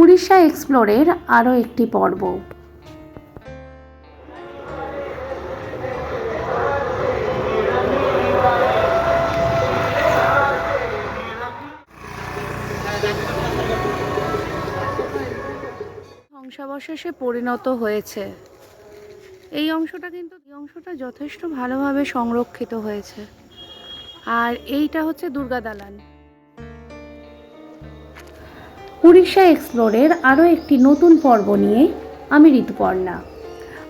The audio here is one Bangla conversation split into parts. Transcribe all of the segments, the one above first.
উড়িষ্যা এক্সপ্লোরের আরও একটি পর্ব। ধ্বংসাবশেষে পরিণত হয়েছে। এই অংশটা কিন্তু, এই অংশটা যথেষ্ট ভালোভাবে সংরক্ষিত হয়েছে। আর এইটা হচ্ছে দুর্গা দালান উড়িষ্যা এক্সপ্লোরের আরও একটি নতুন পর্ব নিয়ে আমি ঋতুপর্ণা।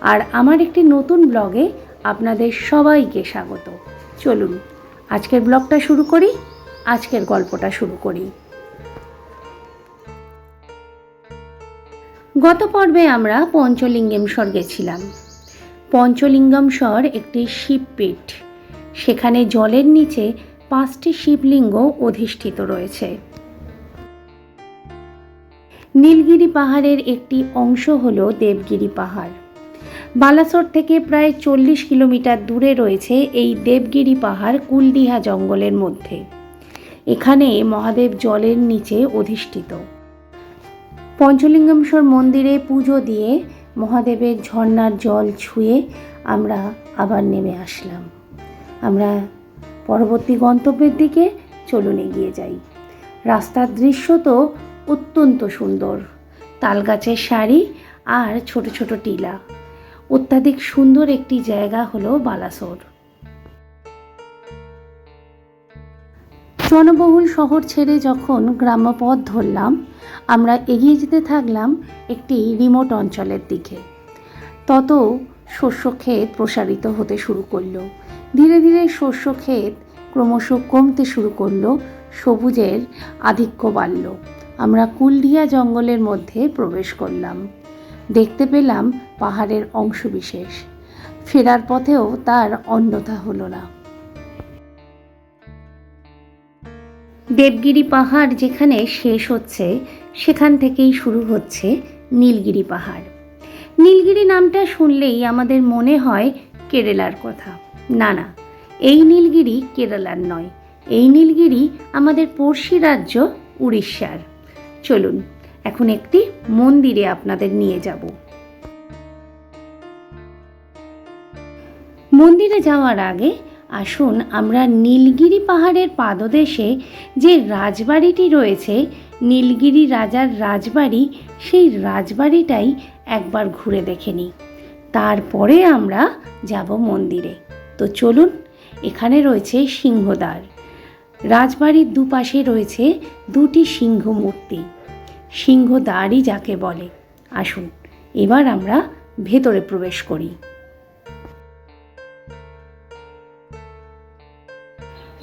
আর আমার একটি নতুন ব্লগে আপনাদের সবাইকে স্বাগত। চলুন, আজকের ব্লগটা শুরু করি, আজকের গল্পটা শুরু করি। গত পর্বে আমরা পঞ্চলিঙ্গেশ্বর গেছিলাম পঞ্চলিঙ্গমস্বর একটি শিবপীঠ। সেখানে জলের নিচে পাঁচটি শিবলিঙ্গ অধিষ্ঠিত রয়েছে। নীলগিরি পাহাড়ের একটি অংশ হল দেবগিরি পাহাড়। বালাসোর থেকে প্রায় চল্লিশ কিলোমিটার দূরে রয়েছে এই দেবগিরি পাহাড় কুলডিহা জঙ্গলের মধ্যে। এখানে মহাদেব জলের নিচে অধিষ্ঠিত। পঞ্চলিঙ্গেশ্বর মন্দিরে পুজো দিয়ে মহাদেবের ঝর্ণার জল ছুঁয়ে আমরা আবার নেমে আসলাম। আমরা পরবর্তী গন্তব্যের দিকে চলুন এগিয়ে যাই। রাস্তার দৃশ্য তো অত্যন্ত সুন্দর। তালগাছের শাড়ি আর ছোট ছোট টিলা। অত্যাধিক সুন্দর একটি জায়গা হলো বালাসোর। জনবহুল শহর ছেড়ে যখন গ্রাম্য পথ ধরলাম, আমরা এগিয়ে যেতে থাকলাম একটি রিমোট অঞ্চলের দিকে। তত শস্য ক্ষেত প্রসারিত হতে শুরু করল। ধীরে ধীরে শস্য ক্ষেত ক্রমশ কমতে শুরু করল, সবুজের আধিক্য বাড়ল। আমরা কুলডিয়া জঙ্গলের মধ্যে প্রবেশ করলাম। দেখতে পেলাম পাহাড়ের অংশবিশেষ। ফেরার পথেও তার অন্যথা হলো না। দেবগিরি পাহাড় যেখানে শেষ হচ্ছে, সেখান থেকেই শুরু হচ্ছে নীলগিরি পাহাড়। নীলগিরি নামটা শুনলেই আমাদের মনে হয় কেরালার কথা। না না, এই নীলগিরি কেরালার নয়। এই নীলগিরি আমাদের পড়শি রাজ্য উড়িষ্যার। চলুন, এখন একটি মন্দিরে আপনাদের নিয়ে যাব। মন্দিরে যাওয়ার আগে আসুন আমরা নীলগিরি পাহাড়ের পাদদেশে যে রাজবাড়িটি রয়েছে, নীলগিরি রাজার রাজবাড়ি, সেই রাজবাড়িটাই একবার ঘুরে দেখে নিই। তারপরে আমরা যাব মন্দিরে। তো চলুন, এখানে রয়েছে সিংহদ্বার। রাজবাড়ির দুপাশে রয়েছে দুটি সিংহ মূর্তি সিংহদ্বারই যাকে বলে। আসুন, এবার আমরা ভেতরে প্রবেশ করি।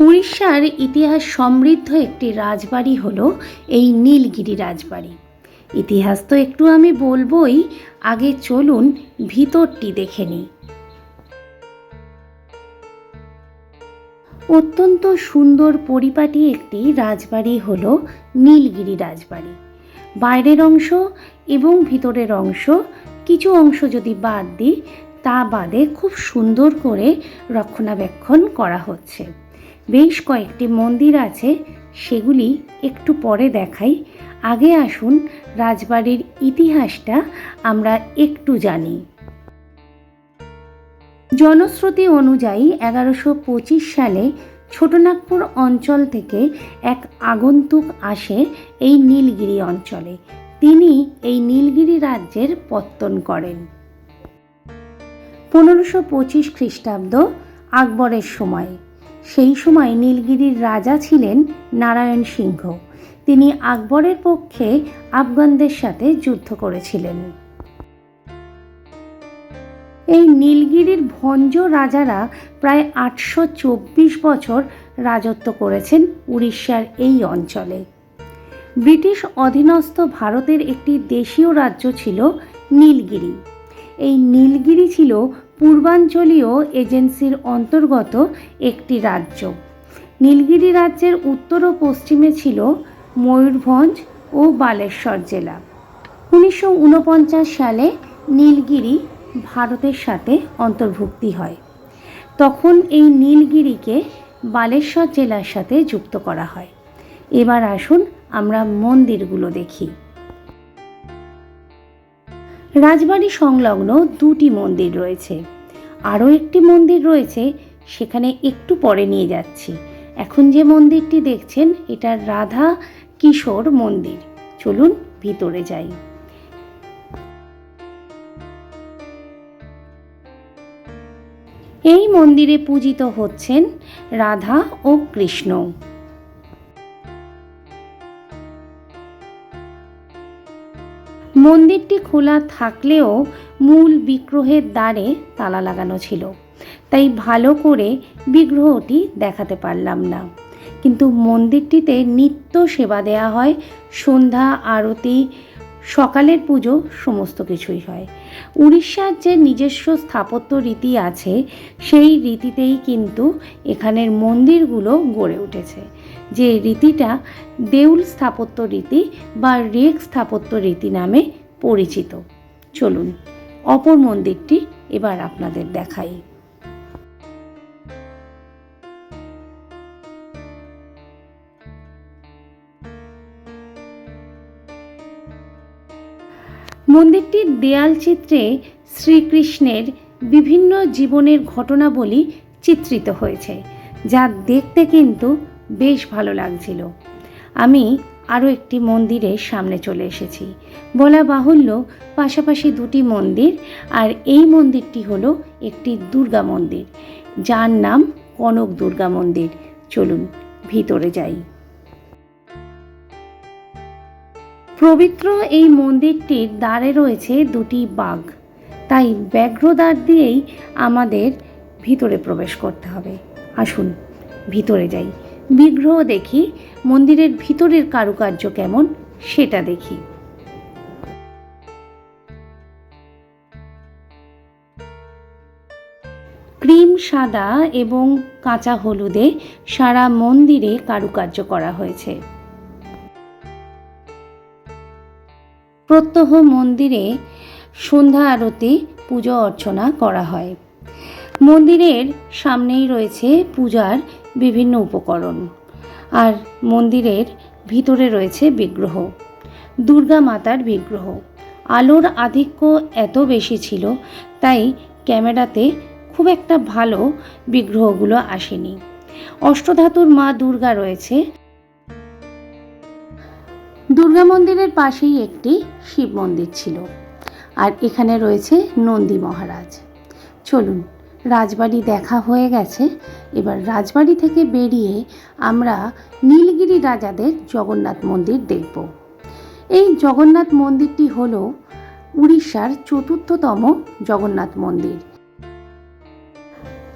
উড়িষ্যার ইতিহাস সমৃদ্ধ একটি রাজবাড়ি হলো এই নীলগিরি রাজবাড়ি। ইতিহাস তো একটু আমি বলবই, আগে চলুন ভিতরটি দেখে নিই। অত্যন্ত সুন্দর পরিপাটি একটি রাজবাড়ি হলো নীলগিরি রাজবাড়ি। বাইরের অংশ এবং ভিতরের অংশ। কিছু অংশ যদি বাদ দিই, তা বাদে খুব সুন্দর করে রক্ষণাবেক্ষণ করা হচ্ছে। বেশ কয়েকটি মন্দির আছে, সেগুলি একটু পরে দেখাই। আগে আসুন, রাজবাড়ির ইতিহাসটা আমরা একটু জানি। জনশ্রুতি অনুযায়ী এগারোশো সালে ছোটনাগপুর অঞ্চল থেকে এক আগন্তুক আসে এই নীলগিরি অঞ্চলে। তিনি এই নীলগিরি রাজ্যের পত্তন করেন। পনেরোশো পঁচিশ খ্রিস্টাব্দ আকবরের সময়। সেই সময় নীলগিরির রাজা ছিলেন নারায়ণ সিংহ। তিনি আকবরের পক্ষে আফগানদের সাথে যুদ্ধ করেছিলেন। এই নীলগিরির ভঞ্জ রাজারা প্রায় আটশো চব্বিশ বছর রাজত্ব করেছেন উড়িষ্যার এই অঞ্চলে। ব্রিটিশ অধীনস্থ ভারতের একটি দেশীয় রাজ্য ছিল নীলগিরি। এই নীলগিরি ছিল পূর্বাঞ্চলীয় এজেন্সির অন্তর্গত একটি রাজ্য। নীলগিরি রাজ্যের উত্তর ও পশ্চিমে ছিল ময়ূরভঞ্জ ও বালেশ্বর জেলা। উনিশশো ঊনপঞ্চাশ সালে নীলগিরি ভারতের সাথে অন্তর্ভুক্তি হয়। তখন এই নীলগিরিকে বালেশ্বর জেলার সাথে যুক্ত করা হয়। এবার আসুন আমরা মন্দিরগুলো দেখি। রাজবাড়ি সংলগ্ন দুটি মন্দির রয়েছে। আরও একটি মন্দির রয়েছে, সেখানে একটু পরে নিয়ে যাচ্ছি। এখন যে মন্দিরটি দেখছেন এটা রাধা কিশোর মন্দির। চলুন ভিতরে যাই। মন্দিরে পূজিত হচ্ছেন রাধা ও কৃষ্ণ। মন্দিরটি খোলা থাকলেও মূল বিগ্রহের দ্বারে তালা লাগানো ছিল, তাই ভালো করে বিগ্রহটি দেখাতে পারলাম না। কিন্তু মন্দিরটিতে নিত্য সেবা দেয়া হয়, সন্ধ্যা, আরতি সকালের পুজো সমস্ত কিছুই হয়। উড়িষ্যার যে নিজস্ব স্থাপত্য রীতি আছে, সেই রীতিতেই কিন্তু এখানের মন্দিরগুলো গড়ে উঠেছে। যে রীতিটা দেউল স্থাপত্য রীতি বা রেক স্থাপত্য রীতি নামে পরিচিত। চলুন, অপর মন্দিরটি এবার আপনাদের দেখাই। মন্দিরটির দেয়াল চিত্রে শ্রীকৃষ্ণের বিভিন্ন জীবনের ঘটনাবলী চিত্রিত হয়েছে, যা দেখতে কিন্তু বেশ ভালো লাগছিল। আমি আরও একটি মন্দিরের সামনে চলে এসেছি। বলা বাহুল্য, পাশাপাশি দুটি মন্দির, আর এই মন্দিরটি হলো একটি দুর্গা মন্দির, যার নাম কনক দুর্গা মন্দির। চলুন ভিতরে যাই। পবিত্র এই মন্দিরটির দ্বারে রয়েছে দুটি বাঘ। তাই ব্যাঘ্রদ্বার দিয়েই আমাদের ভিতরে প্রবেশ করতে হবে। আসুন, ভিতরে যাই। বিগ্রহ দেখি, মন্দিরের ভিতরের কারুকার্য কেমন সেটা দেখি। ক্রিম সাদা এবং কাঁচা হলুদে সারা মন্দিরে কারুকার্য করা হয়েছে। প্রত্যহ মন্দিরে সন্ধ্যা আরতি, পুজো অর্চনা করা হয়। মন্দিরের সামনেই রয়েছে পূজার বিভিন্ন উপকরণ। আর মন্দিরের ভিতরে রয়েছে বিগ্রহ। দুর্গা মাতার বিগ্রহ। আলোর আধিক্য এত বেশি ছিল, তাই ক্যামেরাতে খুব একটা ভালো বিগ্রহগুলো আসেনি। অষ্টধাতুর মা দুর্গা রয়েছে। দুর্গা মন্দিরের পাশেই একটি শিব মন্দির ছিল। আর এখানে রয়েছে নন্দী মহারাজ। চলুন, রাজবাড়ি দেখা হয়ে গেছে। এবার রাজবাড়ি থেকে বেরিয়ে আমরা নীলগিরি রাজাদের জগন্নাথ মন্দির দেখব। এই জগন্নাথ মন্দিরটি হল উড়িষ্যার চতুর্থতম জগন্নাথ মন্দির।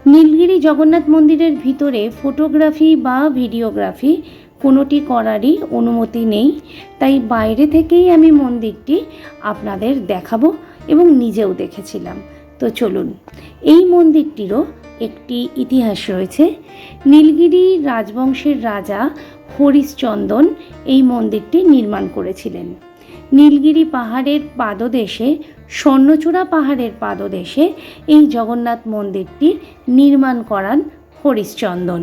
নীলগিরি জগন্নাথ মন্দিরের ভিতরে ফটোগ্রাফি বা ভিডিওগ্রাফি কোনোটি করারই অনুমতি নেই। তাই বাইরে থেকেই আমি মন্দিরটি আপনাদের দেখাবো এবং নিজেও দেখেছিলাম। তো চলুন, এই মন্দিরটিরও একটি ইতিহাস রয়েছে। নীলগিরি রাজবংশের রাজা হরিশ্চন্দন এই মন্দিরটি নির্মাণ করেছিলেন। নীলগিরি পাহাড়ের পাদদেশে, স্বর্ণচূড়া পাহাড়ের পাদদেশে এই জগন্নাথ মন্দিরটি নির্মাণ করান হরিশ্চন্দন।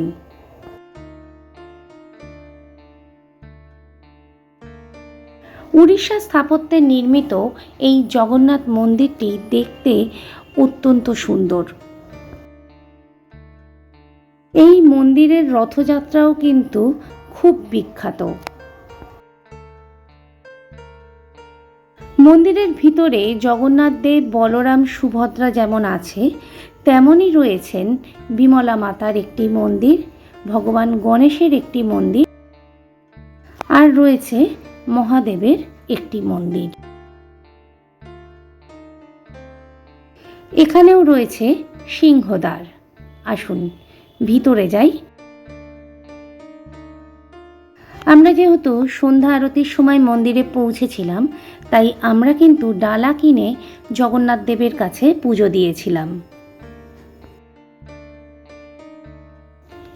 উড়িষ্যা স্থাপত্যে নির্মিত এই জগন্নাথ মন্দিরটি দেখতে অত্যন্ত সুন্দর। এই মন্দিরের রথযাত্রাও কিন্তু খুব বিখ্যাত। মন্দিরের ভিতরে জগন্নাথ দেব, বলরাম, সুভদ্রা যেমন আছে, তেমনই রয়েছেন বিমলা মাতার একটি মন্দির, ভগবান গণেশের একটি মন্দির, আর রয়েছে মহাদেবের একটি মন্দির। এখানেও রয়েছে সিংহদ্বার। আসুন, ভিতরে যাই। আমরা যেহেতু সন্ধ্যা আরতির সময় মন্দিরে পৌঁছেছিলাম, তাই আমরা কিন্তু ডালা কিনে জগন্নাথ দেবের কাছে পুজো দিয়েছিলাম।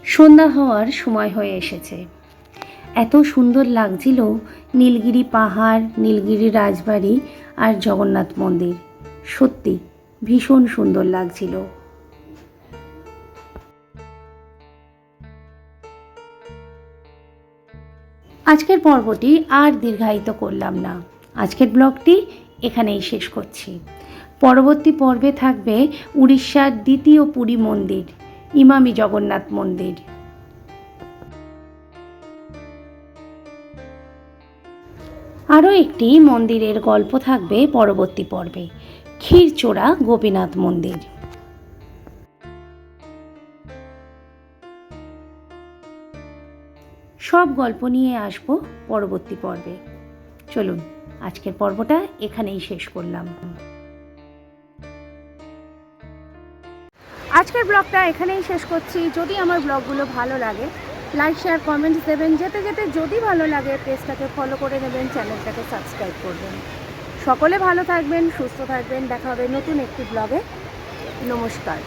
সন্ধ্যা হওয়ার সময় হয়ে এসেছে। এত সুন্দর লাগছিল নীলগিরি পাহাড়, নীলগিরি রাজবাড়ি আর জগন্নাথ মন্দির। সত্যি ভীষণ সুন্দর লাগছিল। আজকের পর্বটি আর দীর্ঘায়িত করলাম না। আজকের ব্লগটি এখানেই শেষ করছি। পরবর্তী পর্বে থাকবে উড়িষ্যার দ্বিতীয় পুরী মন্দির, ইমামি জগন্নাথ মন্দির। আরও একটি মন্দিরের গল্প থাকবে পরবর্তী পর্বে। ক্ষীরচোড়া গোপীনাথ মন্দির। সব গল্প নিয়ে আসব পরবর্তী পর্বে। চলুন, আজকের পর্বটা এখানেই শেষ করলাম। আজকের ব্লগটা এখানেই শেষ করছি। যদি আমার ব্লগগুলো ভালো লাগে লাইক শেয়ার কমেন্টস দেবেন। যেতে যেতে যদি ভালো লাগে, পেজটাকে ফলো করে নেবেন চ্যানেলটাকে সাবস্ক্রাইব করবেন। সকলে ভালো থাকবেন, সুস্থ থাকবেন। দেখা হবে নতুন একটি ব্লগে নমস্কার।